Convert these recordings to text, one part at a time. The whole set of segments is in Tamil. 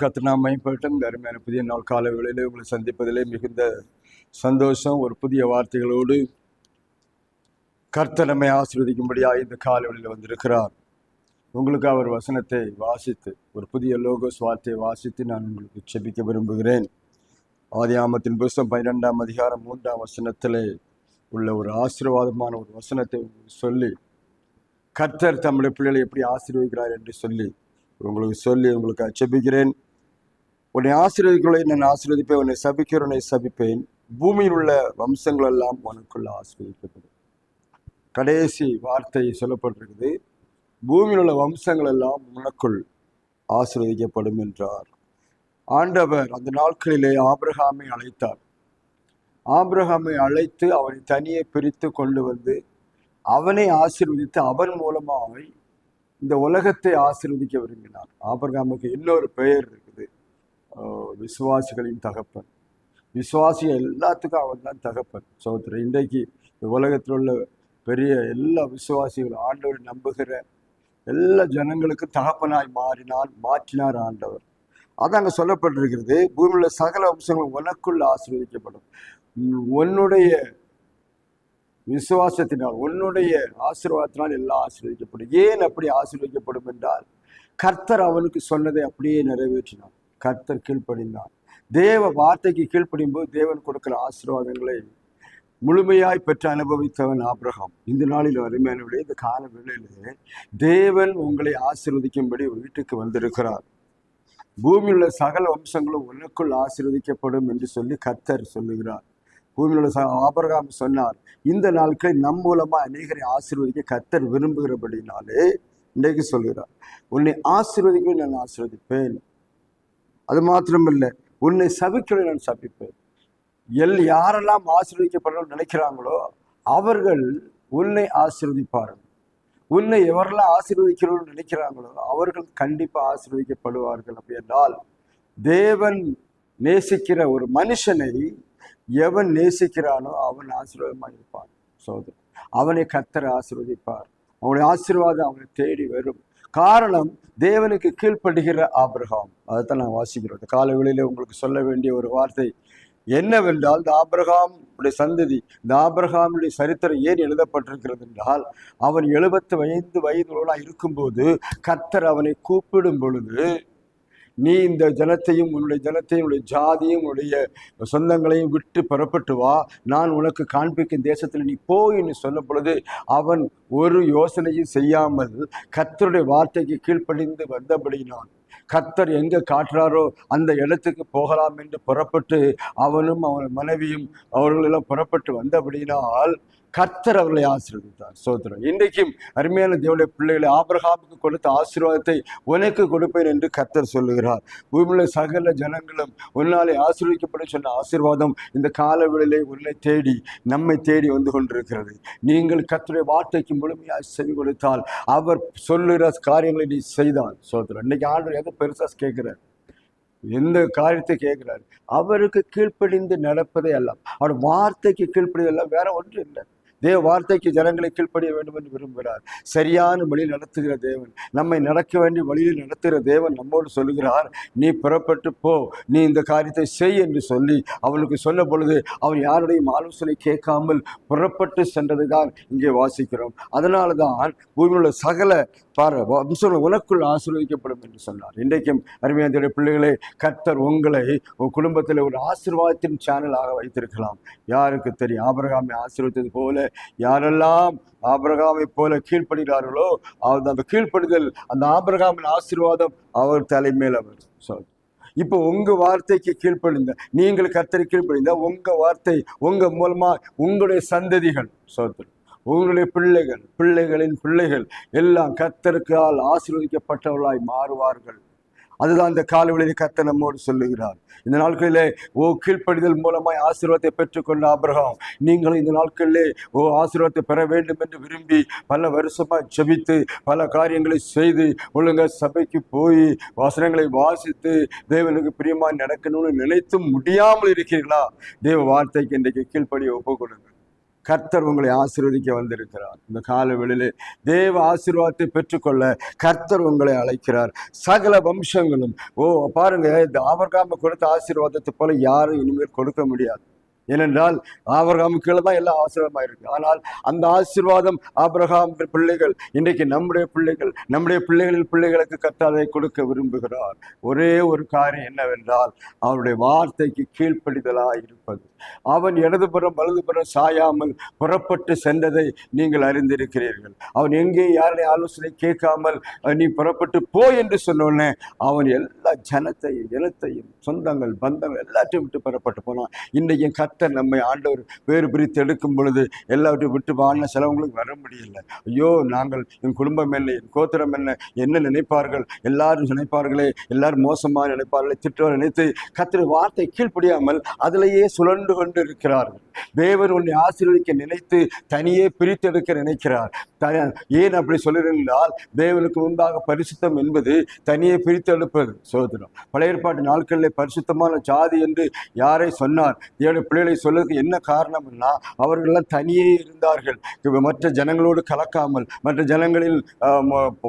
கத்து நாம் அருமையான புதிய நாள் கால வேளையிலே உங்களை சந்திப்பதிலே மிகுந்த சந்தோஷம். ஒரு புதிய வார்த்தைகளோடு கர்த்தனமை ஆசிர்வதிக்கும்படியாக ஆசீர்வதிக்கும்படியாக இந்த காலவெளியில் வந்திருக்கிறார். உங்களுக்கு அவர் வசனத்தை வாசித்து ஒரு புதிய லோகோஸ் வார்த்தையை வாசித்து நான் உங்களுக்கு செபிக்க விரும்புகிறேன். ஆதியாமத்தின் புஸ்தம் பன்னிரெண்டாம் அதிகாரம் மூன்றாம் வசனத்திலே உள்ள ஒரு ஆசீர்வாதமான ஒரு வசனத்தை உங்களுக்கு சொல்லி கர்த்தர் தம்முடைய பிள்ளைகளை எப்படி ஆசீர்வதிக்கிறார் என்று சொல்லி உங்களுக்கு சொல்லி உங்களுக்கு அச்சபிக்கிறேன் உன்னை ஆசீர்வதிக்குள்ளே நான் ஆசீர்வதிப்பேன் உன்னை சபிக்கிறேன் உன்னை சபிப்பேன். பூமியில் உள்ள வம்சங்கள் எல்லாம் உனக்குள்ள ஆசீர்வதிக்கப்படும். கடைசி வார்த்தை சொல்லப்பட்டிருக்குது பூமியில் உள்ள வம்சங்கள் எல்லாம் உனக்குள் ஆசீர்வதிக்கப்படும் என்றார். ஆண்டவர் அந்த நாட்களிலே ஆபிரகாமை அழைத்தார். ஆபிரகாமை அழைத்து அவனை தனியே பிரித்து கொண்டு வந்து அவனை ஆசீர்வதித்து அவன் மூலமாக இந்த உலகத்தை ஆசீர்வதிக்க விரும்பினார். ஆபிரகாமுக்கு இன்னொரு பெயர் இருக்குது. விசுவாசிகளின் தகப்பன். விசுவாசி எல்லாத்துக்கும் அவன் தான் தகப்பன். சோதரர் இன்றைக்கு இந்த உலகத்தில் உள்ள பெரிய எல்லா விசுவாசிகளும் ஆண்டவரை நம்புகிற எல்லா ஜனங்களுக்கும் தகப்பனாய் மாறினார் மாற்றினார் ஆண்டவர். அதான் அங்கே சொல்லப்பட்டிருக்கிறது பூமியில் சகல அம்சங்கள் உனக்குள்ள ஆசீர்வதிக்கப்படும். உன்னுடைய விசுவாசத்தினால் உன்னுடைய ஆசீர்வாதத்தினால் எல்லாம் ஆசீர்வதிக்கப்படும். ஏன் அப்படி ஆசீர்வதிக்கப்படும் என்றால் கர்த்தர் அவனுக்கு சொன்னதை அப்படியே நிறைவேற்றினார். கர்த்தர் கீழ்ப்படிந்தான் தேவ வார்த்தைக்கு கீழ்ப்படியும் போது தேவன் கொடுக்கிற ஆசீர்வாதங்களை முழுமையாய் பெற்று அனுபவித்தவன் ஆபிரகம். இந்த நாளில் அருமையானவர்களே இந்த கால வேளையிலே தேவன் உங்களை ஆசீர்வதிக்கும்படி வீட்டுக்கு வந்திருக்கிறார். பூமியில் உள்ள சகல வம்சங்களும் உனக்குள் ஆசீர்வதிக்கப்படும் என்று சொல்லி கர்த்தர் சொல்லுகிறார். பூமியில் உள்ள ச- சொன்னார் இந்த நாட்களில் நம் மூலமாக அநேகரை ஆசீர்வதிக்க கர்த்தர் விரும்புகிறபடினாலே இன்றைக்கு சொல்கிறார் உன்னை ஆசீர்வதிக்க நான் ஆசீர்வதிப்பேன். அது மாத்திரமில்லை உன்னை சபிக்க நான் சபிப்பேன். எல் யாரெல்லாம் ஆசீர்வதிக்கப்படணும்னு நினைக்கிறாங்களோ அவர்கள் உன்னை ஆசீர்வதிப்பார்கள். உன்னை எவரெல்லாம் ஆசீர்வதிக்கணும்னு நினைக்கிறாங்களோ அவர்கள் கண்டிப்பாக ஆசீர்வதிக்கப்படுவார்கள் அப்படி என்றால் தேவன் நேசிக்கிற ஒரு மனுஷனை எவன் நேசிக்கிறானோ அவன் ஆசீர்வாதமாக இருப்பான். சோதரன் அவனை கத்தரை ஆசீர்வதிப்பார். அவனுடைய ஆசீர்வாதம் அவனை தேடி வரும். காரணம் தேவனுக்கு கீழ்ப்படுகிற ஆபிரகாம். அதைத்தான் நான் வாசிக்கிறோம். இந்த காலை வேளையிலே உங்களுக்கு சொல்ல வேண்டிய ஒரு வார்த்தை என்னவென்றால் இந்த ஆபிரகாம் உடைய சந்ததி இந்த ஆபிரகாமுடைய சரித்திரம் ஏன் எழுதப்பட்டிருக்கிறது என்றால் அவன் எழுபத்து ஐந்து வயதுலாம் இருக்கும்போது கர்த்தர் அவனை கூப்பிடும் பொழுது நீ இந்த ஜனத்தையும் உன்னுடைய ஜனத்தையும் உன்னுடைய ஜாதியும் உன்னுடைய சொந்தங்களையும் விட்டு புறப்பட்டு வா. நான் உனக்கு காண்பிக்கும் தேசத்தில் நீ போ என்று சொல்லும் பொழுது அவன் ஒரு யோசனையும் செய்யாமல் கர்த்தருடைய வார்த்தைக்கு கீழ்ப்படிந்து வந்தபடினான் கர்த்தர் எங்கே காட்டுறாரோ அந்த இடத்துக்கு போகலாம் என்று புறப்பட்டு அவனும் அவன் மனைவியும் அவர்களெல்லாம் புறப்பட்டு வந்தபடினால் கர்த்தர் அவர்களை ஆசீர்வதித்தார். சோதரன் இன்றைக்கும் அருமையான தேவனுடைய பிள்ளைகளை ஆபிரகாமுக்கு கொடுத்த ஆசீர்வாதத்தை உனக்கு கொடுப்பேன் என்று கர்த்தர் சொல்லுகிறார். பூமியில சகல ஜனங்களும் உன்னாலே ஆசீர்வதிக்கப்படும் சொன்ன ஆசீர்வாதம் இந்த காலவெளியிலே உன்னை தேடி நம்மை தேடி வந்து கொண்டிருக்கிறது. நீங்கள் கர்த்தருடைய வார்த்தைக்கு முழுமையாக செவி கொடுத்தால் அவர் சொல்லுகிற காரியங்களை நீ செய்தால். சோதரம் இன்னைக்கு ஆண்டு எதை பெருசாக கேட்கிறார்? எந்த காரியத்தை கேட்கிறார்? அவருக்கு கீழ்ப்படிந்து நடப்பதே எல்லாம் அவர் வார்த்தைக்கு கீழ்ப்படிதெல்லாம் வேற ஒன்றும் இல்லை. தேவ வார்த்தைக்கு ஜனங்களை கீழ்ப்படிய வேண்டும் என்று விரும்புகிறார். சரியான வழியில் நடத்துகிற தேவன் நம்மை நடக்க வேண்டிய வழியில் நடத்துகிற தேவன் நம்மோடு சொல்லுகிறார் நீ புறப்பட்டு போ நீ இந்த காரியத்தை செய் என்று சொல்லி அவனுக்கு சொல்ல பொழுது அவன் யாருடையும் ஆலோசனை கேட்காமல் புறப்பட்டு சென்றதுதான் இங்கே வாசிக்கிறோம். அதனால தான் பூமியில் உள்ள சகல பாரு வம்சங்கள் உனக்குள் ஆசீர்வதிக்கப்படும் என்று சொன்னார். இன்றைக்கும் அருமையான பிள்ளைகளை கர்த்தர் உங்களை உன் குடும்பத்தில் ஒரு ஆசீர்வாதத்தின் சேனலாக வைத்திருக்கலாம். யாருக்கு தெரியும்? ஆபரகாமை ஆசீர்வதித்தது போல யாரெல்லாம் ஆபரகாமை போல கீழ்ப்படுகிறார்களோ அவர் அந்த கீழ்ப்படுதல் அந்த ஆபரகாமின் ஆசீர்வாதம் அவர் தலைமையில் அவர் சொல். இப்போ உங்க வார்த்தைக்கு கீழ்ப்படிந்த நீங்கள் கர்த்தரை கீழ்ப்படிந்த உங்க வார்த்தை உங்க மூலமா உங்களுடைய சந்ததிகள் சோதரன் உங்களுடைய பிள்ளைகள் பிள்ளைகளின் பிள்ளைகள் எல்லாம் கர்த்தருக்கால் ஆசீர்வதிக்கப்பட்டவர்களாய் மாறுவார்கள். அதுதான் இந்த காலவெளியில் கத்த நம்மோடு சொல்லுகிறார். இந்த நாட்களிலே ஓ கீழ்ப்படிதல் மூலமாய் ஆசீர்வாதத்தை பெற்றுக்கொண்ட அபிரகாம் நீங்களும் இந்த நாட்களிலே ஓ ஆசீர்வாதத்தை பெற வேண்டும் என்று விரும்பி பல வருஷமாக ஜபித்து பல காரியங்களை செய்து ஒழுங்கா சபைக்கு போய் வசனங்களை வாசித்து தேவனுக்கு பிரியமாய் நடக்கணும்னு நினைத்தும் முடியாமல் இருக்கிறீர்களா? தேவ வார்த்தைக்கு இன்றைக்கு கீழ்ப்படியை ஒப்புக்கொள்ளுங்கள் கர்த்தர் உங்களை ஆசீர்வதிக்க வந்திருக்கிறார். இந்த கால வெளியிலே தேவ ஆசீர்வாதத்தை பெற்றுக்கொள்ள கர்த்தர் உங்களை அழைக்கிறார். சகல வம்சங்களும் ஓ பாருங்க இந்த ஆபர்காம கொடுத்த ஆசீர்வாதத்தை போல யாரும் இனிமேல் கொடுக்க முடியாது. ஏனென்றால் ஆபிரகாம் கீழே தான் எல்லாம் ஆசீர்வாதமாக இருக்கு ஆனால் அந்த ஆசீர்வாதம் ஆபிரகாம் பிள்ளைகள் இன்றைக்கு நம்முடைய பிள்ளைகள் நம்முடைய பிள்ளைகளின் பிள்ளைகளுக்கு கத்தாதை கொடுக்க விரும்புகிறார். ஒரே ஒரு காரியம் என்னவென்றால் அவருடைய வார்த்தைக்கு கீழ்ப்படிதலாக இருப்பது. அவன் இடதுபுறம் வலதுபுறம் சாயாமல் புறப்பட்டு சென்றதை நீங்கள் அறிந்திருக்கிறீர்கள். அவன் எங்கே யாருடைய ஆலோசனை கேட்காமல் நீ புறப்பட்டு போ என்று சொன்னோடனே அவன் எல்லா ஜனத்தையும் இனத்தையும் சொந்தங்கள் பந்தங்கள் எல்லாத்தையும் விட்டு புறப்பட்டு போனான். இன்றைக்கு கர்த்தர் நம்மை ஆண்டவர் வேறு பிரித்து எடுக்கும் பொழுது எல்லாவற்றையும் விட்டு வாழ்ன சிலவங்களுக்கு வர முடியல. ஐயோ நாங்கள் என் குடும்பம் என்ன என் கோத்திரம் என்ன என்ன நினைப்பார்கள்? எல்லாரும் நினைப்பார்களே எல்லாரும் மோசமாக நினைப்பார்களே திட்டுவார் நினைத்து கர்த்தர் வார்த்தை கீழ்ப்படியாமல் அதிலேயே சுழண்டு கொண்டு இருக்கிறார்கள் தேவர் உன்னை ஆசீர்வதிக்க நினைத்து தனியே பிரித்தெடுக்க நினைக்கிறார். த- ஏன் அப்படி சொல்லுகிறால் தேவனுக்கு முன்பாக பரிசுத்தம் என்பது தனியே பிரித்தெடுப்பது சோதனம். பழைய ஏற்பாட்டு நாட்களில் பரிசுத்தமான ஜாதி என்று யாரை சொன்னார். தேவனுடைய பிள்ளைகளை சொல்றதுக்கு என்ன காரணம்னா அவர்கள்லாம் தனியே இருந்தார்கள். மற்ற ஜனங்களோடு கலக்காமல் மற்ற ஜனங்களில்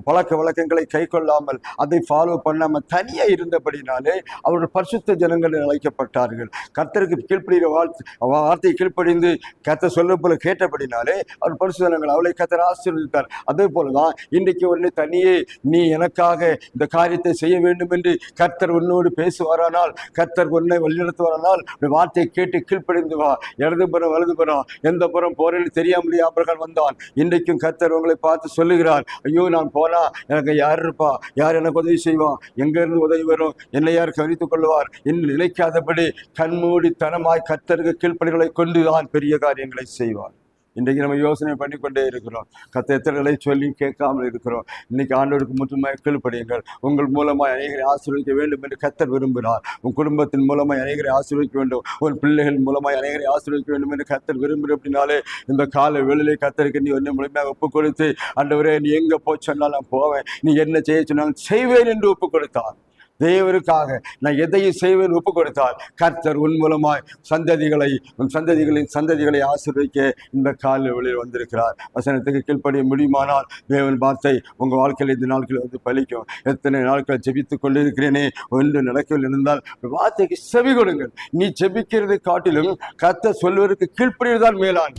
பழக்க வழக்கங்களை கை கொள்ளாமல் அதை ஃபாலோ பண்ணாமல் தனியே இருந்தபடினாலே அவர்கள் பரிசுத்த ஜனங்கள் அழைக்கப்பட்டார்கள். கர்த்தருக்கு கீழ்ப்படுகிற வாழ்த்து வார்த்தையை கீழ்ப்படிந்து கர்த்தர் சொல்ல போல கேட்டபடினாலே அவர் பரிசு ஜனங்கள் அவளை கத்தர் ஆசீர்வதித்தார். அதே போல தான் இன்றைக்கு உன்னை தனியே நீ எனக்காக இந்த காரியத்தை செய்ய வேண்டும் என்று கர்த்தர் உன்னோடு பேசுவாரானால் கர்த்தர் உன்னை வழிநடத்துவாரானால் வார்த்தையை கேட்டு கீழ்ப்படிந்து வா இடதுபுறம் வலதுபுறம் எந்த புறம் போறேன்னு தெரியாமலே ஆபரகால் வந்தான். இன்றைக்கும் கத்தர் உங்களை பார்த்து சொல்லுகிறார். ஐயோ நான் போனா எனக்கு யார் இருப்பா? யார் எனக்கு உதவி செய்வான்? எங்கிருந்து உதவி வரும்? என்னை யார் கவனித்துக் கொள்வார்? என்று நினைக்காதபடி கண்மூடித்தனமாய் கத்தருக்கு கீழ்ப்படிகளை கொண்டுதான் பெரிய காரியங்களை செய்வார். இன்றைக்கு நம்ம யோசனை பண்ணி கொண்டே இருக்கிறோம் கத்த எத்தனைகளை சொல்லி கேட்காமல் இருக்கிறோம். இன்னைக்கு ஆண்டோருக்கு முற்றுமாய் கீழ்ப்படியுங்கள் உங்கள் மூலமாக அநேகரை ஆசீர்வதிக்க வேண்டும் என்று கத்தர் விரும்புகிறார் உன் குடும்பத்தின் மூலமாக அநேகரை ஆசீர்வதிக்க வேண்டும். உன் பிள்ளைகள் மூலமாக அநேகரை ஆசீர்வதிக்க வேண்டும் என்று கத்தர் விரும்புகிற அப்படின்னாலே இந்த கால வெளியிலே கத்தருக்கு நீ ஒன்று முழுமையாக ஒப்பு கொடுத்து ஆண்டவரே நீ எங்கே போய் சொன்னாலும் நான் போவேன். நீ என்ன செய்ய சொன்னாலும் செய்வேன் என்று ஒப்பு கொடுத்தான் தேவருக்காக நான் எதையும் செய்வேன் ஒப்பு கொடுத்தால் கர்த்தர் உன் மூலமாய் சந்ததிகளை உன் சந்ததிகளின் சந்ததிகளை ஆசிர்வதிக்க இந்த கால வெளியில் வந்திருக்கிறார். வசனத்துக்கு கீழ்ப்படிய முடியுமானால் தேவன் வார்த்தை உங்கள் வாழ்க்கையில் இந்த நாட்களில் வந்து பலிக்கும். எத்தனை நாட்கள் ஜெபித்துக் கொண்டிருக்கிறேனே ஒன்று நடக்கவில்லை இருந்தால் வார்த்தைக்கு செவி கொடுங்கள். நீ ஜெபிக்கிறது காட்டிலும் கர்த்தர் சொல்வதற்கு கீழ்ப்படியதுதான் மேலான்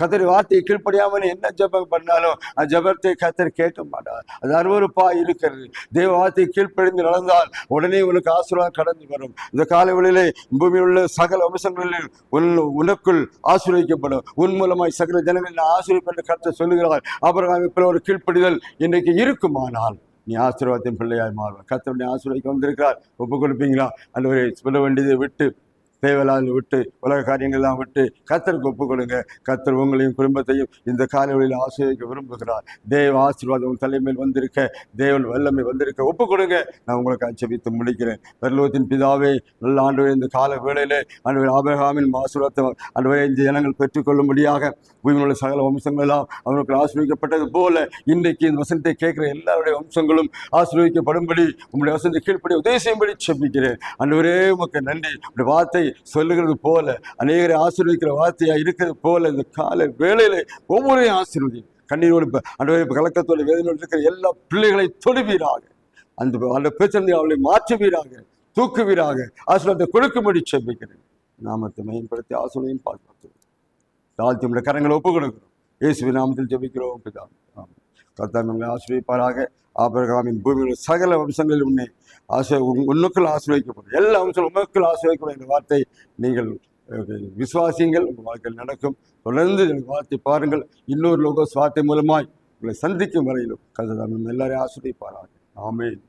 கத்தர் வார்த்தையை கீழ்ப்படியாமல் என்ன ஜபம் பண்ணாலும் அந்த ஜபத்தை கத்தர் கேட்க மாட்டார். அது அருவருப்பா இருக்கிறது. தேவ வார்த்தையை கீழ்ப்படிந்து நடந்தால் உடனே உனக்கு ஆசீர்வாதம் கடந்து வரும். இந்த காலவெளியிலே பூமியில் உள்ள சகல அம்சங்களில் உன் உனக்குள் ஆசீர்வதிக்கப்படும். உன் மூலமாய் சகல ஜனங்களில் ஆசீர்வதிப்பென்று கருத்தை சொல்லுகிறார். அப்புறம் இப்போ ஒரு கீழ்ப்படிதல் இன்றைக்கு இருக்குமானால் நீ ஆசீர்வாதத்தின் பிள்ளையாய் மாறுவார் கத்தருடைய ஆசீர்வாதிக்க வந்திருக்கிறார். ஒப்பு கொடுப்பீங்களா அந்த ஒரு சொல்ல வேண்டியதை விட்டு தேவையில்லாத விட்டு உலக காரியங்கள்லாம் விட்டு கத்தருக்கு ஒப்பு கொடுங்க. கத்தர் உங்களையும் குடும்பத்தையும் இந்த காலவெளியில் ஆசீர்வதிக்க விரும்புகிறார். தேவ ஆசீர்வாதம் உங்கள் தலைமையில் வந்திருக்க தேவன் வல்லமை வந்திருக்க ஒப்பு கொடுங்க. நான் உங்களுக்கு அச்சபித்து முடிக்கிறேன். பரலோகத்தின் பிதாவே நல்ல ஆண்டு இந்த கால வேளையில் ஆண்டு ஆபகாமின் ஆசீர்வாதத்தை ஆண்டு இந்த ஜனங்கள் பெற்றுக்கொள்ளும்படியாக உயிரினுள்ள சகல வம்சங்களெல்லாம் அவர்களுக்கு ஆசீர்வதிக்கப்பட்டது போல இன்றைக்கு இந்த வசனத்தை கேட்குற எல்லாருடைய வம்சங்களும் ஆசீர்வதிக்கப்படும்படி உங்களுடைய வசனத்தை கீழ்ப்படி உதவி செய்யும்படி செபிக்கிறேன். அன்றுவரே உமக்கு நன்றி. உடைய வார்த்தை சொல்லுகிறது போல. அநேகரை ஆசீர்வதிக்கிற வார்த்தையாக இருக்கிறது போல இந்த காலை வேலையில் ஒவ்வொருவரையும் ஆசீர்வதி. கண்ணீரோடு அன்றைய கலக்கத்தோடு வேதனையோடு இருக்கிற எல்லா பிள்ளைகளை தொடுவீராக. அந்த அந்த பிரச்சனை அவளை மாற்றுவீராக தூக்குவீராக. ஆசீர்வாதத்தை கொடுக்கும்படி செபிக்கிறேன். நாமத்தை மேம்படுத்தி ஆசீர்வதையும் பாதுகாத்து தாழ்த்தி உடைய கரங்களை ஒப்பு கொடுக்கிறோம் இயேசுவின் நாமத்தில் ஜெபிக்கிறோம் பிதா கர்த்தர் நம்மளை ஆசிரியப்பாராக ஆபரகாமின் பூமியில் சகல வம்சங்களில் உன்னை ஆசை உன்னுக்குள் உன்னுக்குள் ஆசிரியக்கப்படும் எல்லா வம்சங்களும் உமக்குள் ஆசிரியக்கப்படும் என்ற வார்த்தை நீங்கள் விசுவாசியுங்கள் உங்கள் வாழ்க்கையில் நடக்கும். தொடர்ந்து எங்கள் வார்த்தை பாருங்கள். இன்னொரு லோகோஸ் வார்த்தை மூலமாய் உங்களை சந்திக்கும் வரையிலும். கதை நம்ம எல்லாரையும் ஆசிரியப்பாராக ஆமேன்.